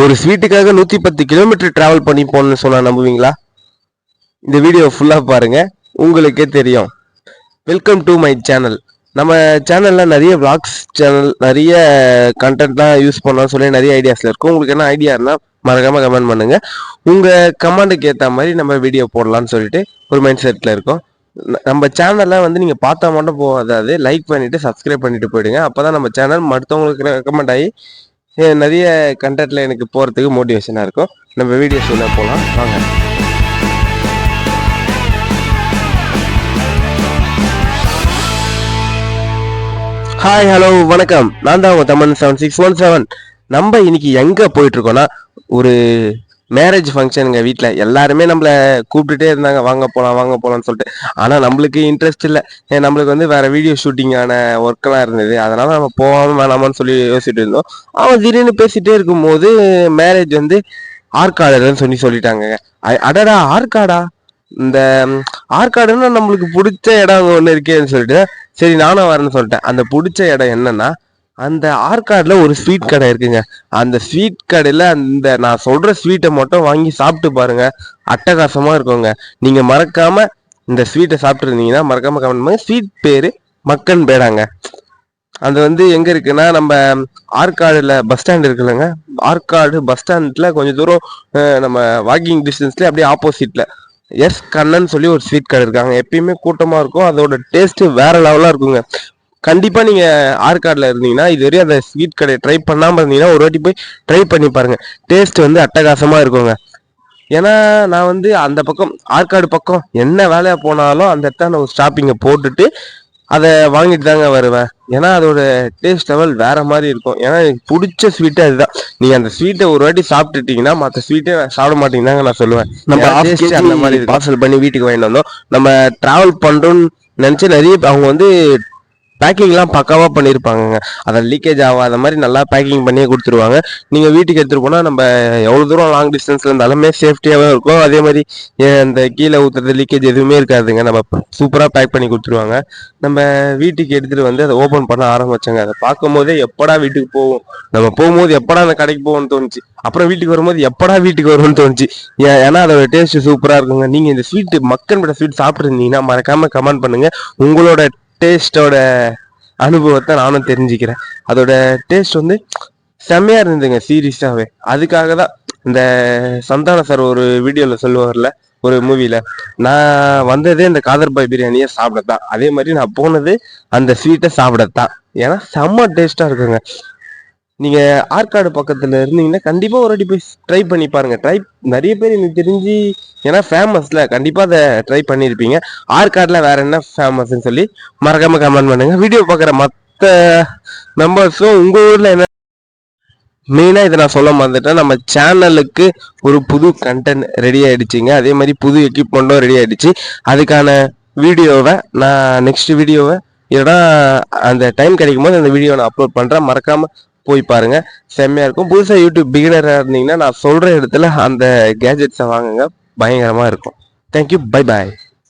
ஒரு ஸ்வீட்டுக்காக நூத்தி பத்து கிலோமீட்டர் டிராவல் பண்ணி போகணும்னு சொன்னா நம்புவீங்களா? இந்த வீடியோ ஃபுல்லா பாருங்க. உங்களுக்கே தெரியும். வெல்கம் டு மை சேனல் நம்ம சேனல்ல நிறைய vlogs சேனல் நிறைய கண்டென்ட்லாம் யூஸ் பண்ணலாம் சொல்லி நிறைய ஐடியாஸ்ல இருக்கும். உங்களுக்கு என்ன ஐடியா இருந்தால் மறக்காம கமெண்ட் பண்ணுங்க. உங்க கமெண்டுக்கு ஏத்த மாதிரி நம்ம வீடியோ போடலாம்னு சொல்லிட்டு ஒரு மைண்ட் செட்ல இருக்கோம். நம்ம சேனல்ல வந்து நீங்க பார்த்தா மட்டும் போகாது லைக் பண்ணிட்டு சப்ஸ்கிரைப் பண்ணிட்டு போயிடுங்க. அப்பதான் நம்ம சேனல் மற்றவங்களுக்கு ரெக்கமெண்ட் ஆகி நிறைய கண்டென்ட்டில் எனக்கு போகிறதுக்கு மோட்டிவேஷனாக இருக்கும். நம்ம வீடியோஸ் உள்ள போகலாம் வாங்க. ஹாய் ஹலோ வணக்கம். நான் தான் உங்கள் Thaman seven six one seven நம்ம இன்னைக்கு எங்கே போயிட்டுருக்கோன்னா ஒரு மேரேஜ் ஃபங்க்ஷனுங்க வீட்டில் எல்லாருமே நம்மள கூப்பிட்டுட்டே இருந்தாங்க. வாங்க போகலாம் வாங்க போகலான்னு சொல்லிட்டு. ஆனால் நம்மளுக்கு இன்ட்ரெஸ்ட் இல்லை. நம்மளுக்கு வந்து வேற வீடியோ ஷூட்டிங்கான ஒர்க்கெல்லாம் இருந்தது. அதனால நம்ம போகாமல் வேணாமான்னு சொல்லி யோசிச்சுட்டு இருந்தோம். அவன் திடீர்னு பேசிகிட்டே இருக்கும்போது மேரேஜ் வந்து ஆற்காடுன்னு சொல்லி சொல்லிட்டாங்க. அடடா ஆற்காடா? இந்த ம், ஆற்காடுன்னா நம்மளுக்கு பிடிச்ச இடம் ஒன்று இருக்கேன்னு சொல்லிட்டு சரி நானும் வரேன்னு சொல்லிட்டேன். அந்த பிடிச்ச இடம் என்னன்னா அந்த ஆற்காடில் ஒரு ஸ்வீட் கடை இருக்குங்க. அந்த ஸ்வீட் கடையில் அந்த நான் சொல்கிற ஸ்வீட்டை மட்டும் வாங்கி சாப்பிட்டு பாருங்க. அட்டகாசமாக இருக்குங்க. நீங்கள் மறக்காமல் இந்த ஸ்வீட்டை சாப்பிட்ருந்தீங்கன்னா மறக்காமல் கமெண்ட் பண்ணுங்க. ஸ்வீட் பேர் மக்கன் பேடாங்க. அது வந்து எங்கே இருக்குன்னா நம்ம ஆற்காடில் பஸ் ஸ்டாண்ட் இருக்குல்லங்க. ஆற்காடு பஸ் ஸ்டாண்ட்ல கொஞ்சம் தூரம் நம்ம வாக்கிங் டிஸ்டன்ஸ்ல அப்படியே ஆப்போசிட்ல எஸ் கண்ணன் சொல்லி ஒரு ஸ்வீட் கடை இருக்காங்க. எப்பயுமே கூட்டமாக இருக்கும். அதோட டேஸ்ட்டு வேற லெவலாக இருக்குங்க. கண்டிப்பா நீங்க ஆற்காடுல இருந்தீங்கன்னா இது வரையும் அந்த ஸ்வீட் கடையை ட்ரை பண்ணாம இருந்தீங்கன்னா ஒரு வாட்டி போய் ட்ரை பண்ணி பாருங்க. டேஸ்ட் வந்து அட்டகாசமா இருக்குங்க. ஏன்னா நான் வந்து அந்த பக்கம் ஆற்காடு பக்கம் என்ன வேலையா போனாலும் அந்த இடத்த நான் ஸ்டாப்பிங்கை போட்டுட்டு அதை வாங்கிட்டு தாங்க வருவேன். ஏன்னா அதோட டேஸ்ட் லெவல் வேற மாதிரி இருக்கும். ஏன்னா எனக்கு பிடிச்ச ஸ்வீட்டே அதுதான். நீங்க அந்த ஸ்வீட்டை ஒரு வாட்டி சாப்பிட்டுட்டீங்கன்னா மற்ற ஸ்வீட்டே சாப்பிட மாட்டீங்கன்னாங்க நான் சொல்லுவேன். நம்ம அந்த மாதிரி பார்சல் பண்ணி வீட்டுக்கு வாங்கிட்டு வந்தோம். நம்ம டிராவல் பண்றோம்னு நினைச்சு நிறைய அவங்க வந்து பேக்கிங்லாம் பக்காவாக பண்ணியிருப்பாங்கங்க அதை லீக்கேஜ் ஆகாத மாதிரி நல்லா பேக்கிங் பண்ணியே கொடுத்துருவாங்க. நீங்கள் வீட்டுக்கு எடுத்துகிட்டு போனால் நம்ம எவ்வளோ தூரம் லாங் டிஸ்டன்ஸ்ல இருந்தாலுமே சேஃப்டியாகவே இருக்கும் அதே மாதிரி அந்த கீழே ஊற்றுறது லீக்கேஜ் எதுவுமே இருக்காதுங்க. நம்ம சூப்பராக பேக் பண்ணி கொடுத்துருவாங்க. நம்ம வீட்டுக்கு எடுத்துகிட்டு வந்து அதை ஓப்பன் பண்ண ஆரம்பித்தோங்க அதை பார்க்கும் போதே எப்படா வீட்டுக்கு போவோம்? நம்ம போகும்போது எப்படா அந்த கடைக்கு போவோம்னு தோணுச்சு? அப்புறம் வீட்டுக்கு வரும்போது எப்படா வீட்டுக்கு வரும்னு தோணுச்சு? ஏன்னா அதோட டேஸ்ட் சூப்பராக இருக்குங்க. நீங்கள் இந்த ஸ்வீட் மக்கன் விட ஸ்வீட் சாப்பிட்டுருந்தீங்கன்னா மறக்காமல் கமெண்ட் பண்ணுங்க. உங்களோட டேஸ்டோட அனுபவத்தை நானும் தெரிஞ்சுக்கிறேன். அதோட டேஸ்ட் வந்து செம்மையாக இருந்ததுங்க சீரியஸாகவே அதுக்காக தான் இந்த சந்தான சார் ஒரு வீடியோவில் சொல்லுவார்ல ஒரு மூவியில் நான் வந்ததே இந்த காதர்பாய் பிரியாணியை சாப்பிடத்தான். அதே மாதிரி நான் போனது அந்த ஸ்வீட்டை சாப்பிடத்தான். ஏன்னா செம்ம டேஸ்ட்டாக இருக்குங்க. நீங்க ஆற்காடு பக்கத்துல இருந்தீங்கன்னா கண்டிப்பா ஒரு வாட்டி போய் ட்ரை பண்ணி பாருங்க. ட்ரை நிறைய பேர் எனக்கு தெரிஞ்சு ஏன்னா ஃபேமஸ்ல கண்டிப்பா அதை ட்ரை பண்ணியிருப்பீங்க ஆற்காடுல வேற என்ன ஃபேமஸ்ன்னு சொல்லி மறக்காம கமெண்ட் பண்ணுங்க. வீடியோ பார்க்குற மற்ற மெம்பர்ஸும் உங்க ஊர்ல என்ன மெயினா இதை நான் சொல்ல மறந்துட்டேன். நம்ம சேனலுக்கு ஒரு புது கண்டென்ட் ரெடி ஆயிடுச்சுங்க. அதே மாதிரி புது எக்யூப்மெண்ட்டும் ரெடி ஆயிடுச்சு. அதுக்கான வீடியோவை நான் நெக்ஸ்ட் வீடியோவை ஏன்னா அந்த டைம் கிடைக்கும் போது அந்த வீடியோ நான் அப்லோட் பண்றேன். மறக்காம போய் பாருங்க. செம்மையா இருக்கும். புதுசா யூடியூப் பிகினரா இருந்தீங்கன்னா நான் சொல்ற இடத்துல அந்த கேஜெட்ஸை வாங்குங்க. பயங்கரமா இருக்கும். Thank you bye bye